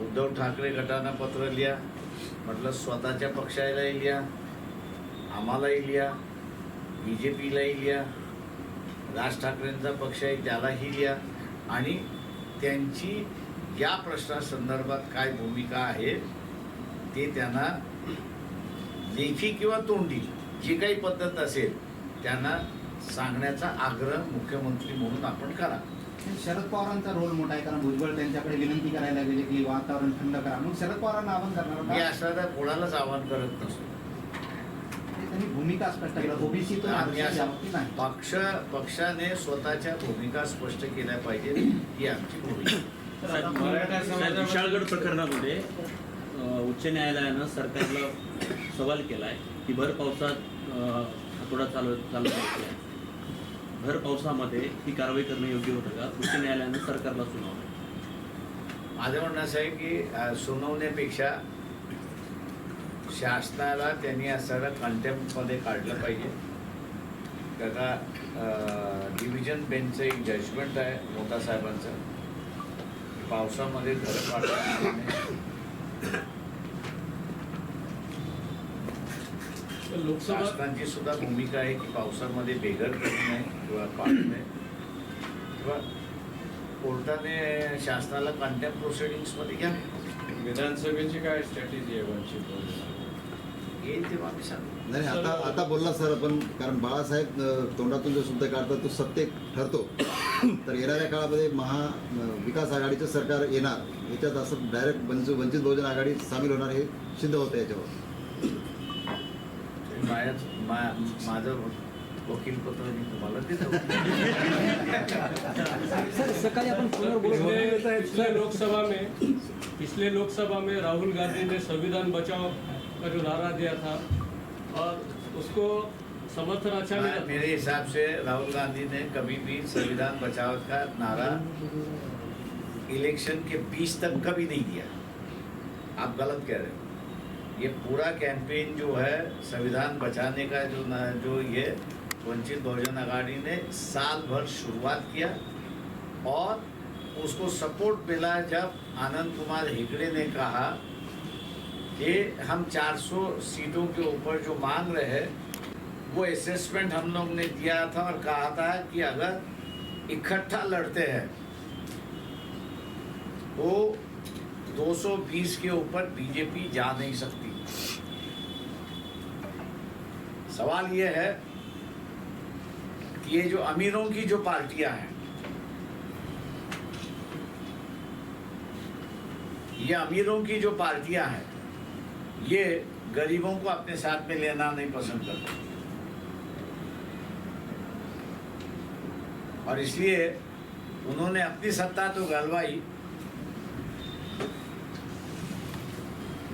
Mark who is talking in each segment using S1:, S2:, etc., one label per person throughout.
S1: उद्धव ठाकरे गटानं पत्र लिहा. म्हटलं स्वतःच्या पक्षालाही लिहा आम्हालाही लिहा बी जे पीलाही लिहा राज ठाकरेंचा पक्ष आहे त्यालाही लिहा. आणि त्यांची या प्रश्नासंदर्भात काय भूमिका आहे ते त्यांना लेखी किंवा तोंडी जी काही पद्धत असेल त्यांना सांगण्याचा आग्रह मुख्यमंत्री म्हणून आपण करा.
S2: शरद पवारांचा रोल मोठा आहे कारण भुजबळ त्यांच्याकडे विनंती करायला गेले की वातावरण थंड करा. मग शरद पवारांना आवाहन करणार
S1: मी. असं कोणालाच आवाहन करत नसतो.
S2: ते त्यांनी भूमिका स्पष्ट केलं ओबीसी
S1: आम्ही असं
S2: नाही
S1: पक्ष पक्षाने स्वतःच्या भूमिका स्पष्ट केल्या पाहिजेत ही आमची भूमिका.
S3: साहेब, साहेब, विशाळगड प्रकरणामध्ये अ, उच्च न्यायालयानं सरकारला सवाल केलाय की भर पावसात अ, हातोडा चालव चालवत आहे भर पावसामध्ये ही कारवाई करणं योग्य होतं का? उच्च न्यायालयानं सरकारला सुनावलं.
S1: माझं म्हणणं असं आहे की सुनावण्यापेक्षा शासनाला त्यांनी असायला कंटेम्पमध्ये काढलं पाहिजे. त्याचा डिव्हिजन बेंचचं एक जजमेंट आहे मोठा साहेबांचं पावसामध्ये घरं
S4: पाडलं
S1: शासनाची सुद्धा भूमिका आहे की पावसामध्ये बेघर करू नये किंवा पाडू नये किंवा कोर्टाने शासनाला कंटेम्प प्रोसिडिंग्समध्ये घ्या?
S4: विधानसभेची काय स्ट्रॅटेजी आहे वंचित
S1: येईल तेव्हा आम्ही सांगू
S5: नाही आता आता बोलला सर आपण कारण बाळासाहेब तोंडातून जो शब्द काढतात तो सत्य ठरतो. तर येणाऱ्या काळामध्ये महा विकास आघाडीचं सरकार येणार. याच्यात असं डायरेक्ट वंचित वंचित बहुजन आघाडी सामील होणार हे सिद्ध होतं याच्यावर.
S1: मा- माझं मी तुम्हाला
S4: पिछले लोकसभा में पिछले लोकसभा में राहुल गांधी ने संविधान बचाओ का जो नारा दिया था और उसको समर्थन अच्छा मिला
S1: मेरे हिसाब से राहुल गांधी ने कभी भी संविधान बचाओ का नारा इलेक्शन के बीच तक कभी नहीं दिया। आप गलत कह रहे हो। ये पूरा कैंपेन जो है संविधान बचाने का जो न- जो ये वंचित बहुजन अघाड़ी ने साल भर शुरुआत किया और उसको सपोर्ट मिला जब आनंद कुमार हेगड़े ने कहा कि हम 400 सीटों के ऊपर जो मांग रहे हैं वो असेसमेंट हम लोग ने दिया था और कहा था कि अगर इकट्ठा लड़ते हैं वो 220 के ऊपर बीजेपी जा नहीं सकती। सवाल ये है कि ये जो अमीरों की जो पार्टियां हैं ये अमीरों की जो पार्टियां हैं ये गरीबों को अपने साथ में लेना नहीं पसंद करते। और इसलिए उन्होंने अपनी सत्ता तो गलवाई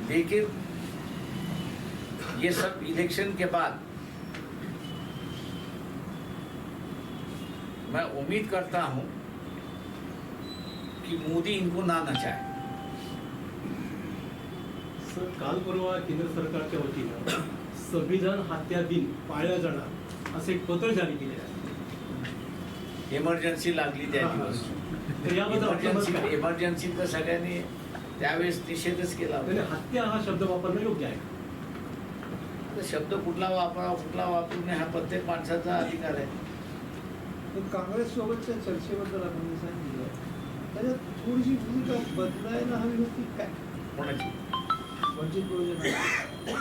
S1: लेकिन ये सब इलेक्शन के बाद मैं उम्मीद करता हूं कि मोदी इनको ना नचाए।
S6: सर काल परवा केंद्र सरकारच्या वतीनं संविधान हत्या दिन पाळला जाणार असे एक पत्र जारी केले आहे.
S1: इमर्जन्सी लागली त्या दिवस. इमर्जन्सी तर सगळ्यांनी त्यावेळेस निषेधच केला
S6: हत्या हा शब्द वापरणं योग्य आहे
S1: शब्द कुठला वापरावा कुठला वापरू नये हा प्रत्येक माणसाचा अधिकार आहे.
S7: पण काँग्रेस सोबतच्या चर्चेबद्दल आपण सांगितलं त्याच्यात थोडीशी भूमिका बदलायला हवी होती काय
S1: कोणाची
S7: वंचित बहुजन.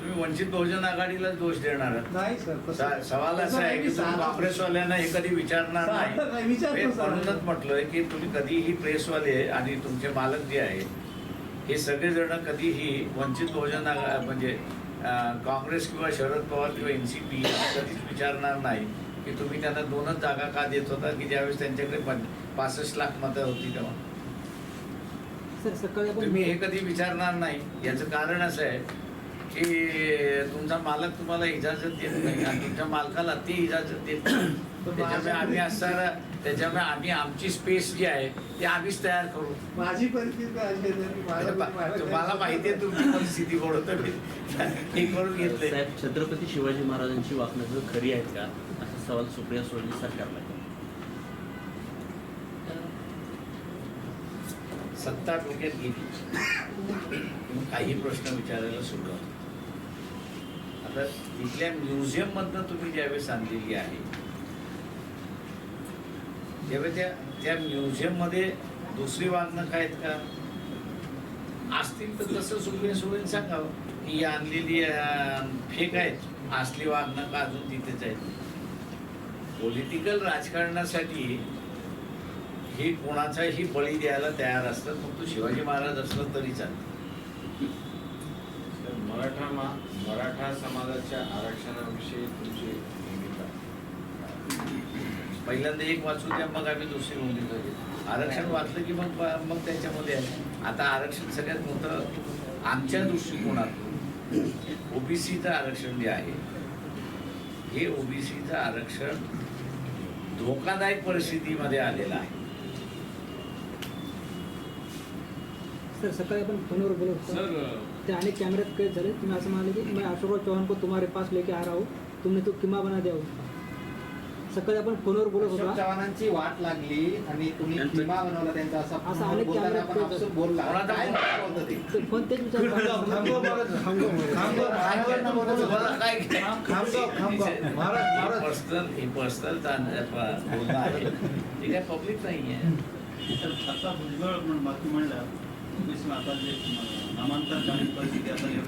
S1: तुम्ही वंचित बहुजन आघाडीला दोष देणार आहात.
S7: नाही सर तसं-
S1: सा- सवाल
S7: तसं
S1: असा आहे
S7: नाही
S1: की तुम्ही
S7: साधा-
S1: काँग्रेसवाल्यांना हे कधी विचारणार
S7: साधा नाही, विचारतो
S1: नाही
S7: साधा.
S1: म्हणूनच म्हटलंय की तुम्ही कधीही प्रेसवाले आणि तुमचे मालक जे आहे हे सगळेजण कधीही वंचित बहुजन आघा- म्हणजे अं, काँग्रेस किंवा शरद पवार किंवा एन सी पी कधीच विचारणार नाही की तुम्ही त्यांना दोनच जागा का देत होता की ज्यावेळेस त्यांच्याकडे पासष्ट लाख मतं होती तेव्हा?
S8: सर सकाळी आपण
S1: तुम्ही हे कधी विचारणार नाही. याचं कारण असं आहे की तुमचा मालक तुम्हाला इजाजत देत नाही आणि तुमच्या मालकाला ते इजाजत देत नाही. त्याच्यामुळे आम्ही असताना त्याच्यामुळे आम्ही आमची स्पेस जी आहे ती आम्हीच तयार करू.
S7: माझी परिस्थिती मला-
S1: माहिती आहे तुमची परिस्थिती कोण होतं मी हे करून
S3: साहेब छत्रपती शिवाजी महाराजांची वाकणं खरी आहेत का? असा सवाल सुप्रिया सुळेंनी सरकारला केला.
S1: सत्ता डोक्यात गेली. काही प्रश्न विचारायला सुरू होतो आता तिथल्या म्युझियम मधनं तुम्ही ज्यावेळेस आणलेली आहे त्यावेळी त्या त्या म्युझियममध्ये दुसरी वाहनं काय आहेत का? असतील तर तसं सुखबीन सुखबीन सांगावं. की ही आणलेली फेक आहेत. असली वाहनं का अजून तिथेच आहेत? पॉलिटिकल राजकारणासाठी हे कोणाचाही बळी द्यायला तयार असतात मग तो शिवाजी महाराज असलं तरी चालतं.
S9: तर मराठा मा मराठा समाजाच्या आरक्षणाविषयी तुमची
S1: पहिल्यांदा एक वाचू द्या मग आम्ही दुसरी घेऊ आरक्षण वाचलं की मग मग त्याच्यामध्ये. आता आरक्षण सगळ्यात मोठं आमच्या दृष्टिकोनातून ओबीसीचं आरक्षण जे आहे हे ओबीसीचं आरक्षण धोकादायक परिस्थितीमध्ये आलेलं आहे.
S8: सर सकाळी आपण फोनवर बोलत होतो.
S4: सर
S8: ते अनेक कैमऱ्यात कैद झाले. तुम्ही असं म्हणाले की मैं अशोक चौहान को तुम्हारे पास लेके आ रहा हूँ. तुमने तो किमा बना दिया सकाळी आपण फोनवर बोलत
S2: अशोक
S8: होता
S2: चव्हाणांची वाट लागली आणि तुम्ही
S3: त्यांचं-
S2: किमा बनवला त्यांचा असा
S8: असं
S2: फोनवर
S8: अनेक
S2: बोलताना
S8: कॅमेऱ्यात
S2: आपण
S8: कैद
S2: आपसूक बोलला.
S1: कोणाचा
S2: काय
S1: फोन?
S2: होतं ते?
S8: ते फोन तेच विचार
S1: तुम्हाला काय
S7: खामगाव, खामगाव. महाराज, महाराज.
S1: पर्सनल हे पर्सनल बोलणं आहे. ते काय पब्लिक नाही आहे
S10: तर आता भुजबळ ओबीसी आता जे नामांतर परिस्थिती आता निर्माण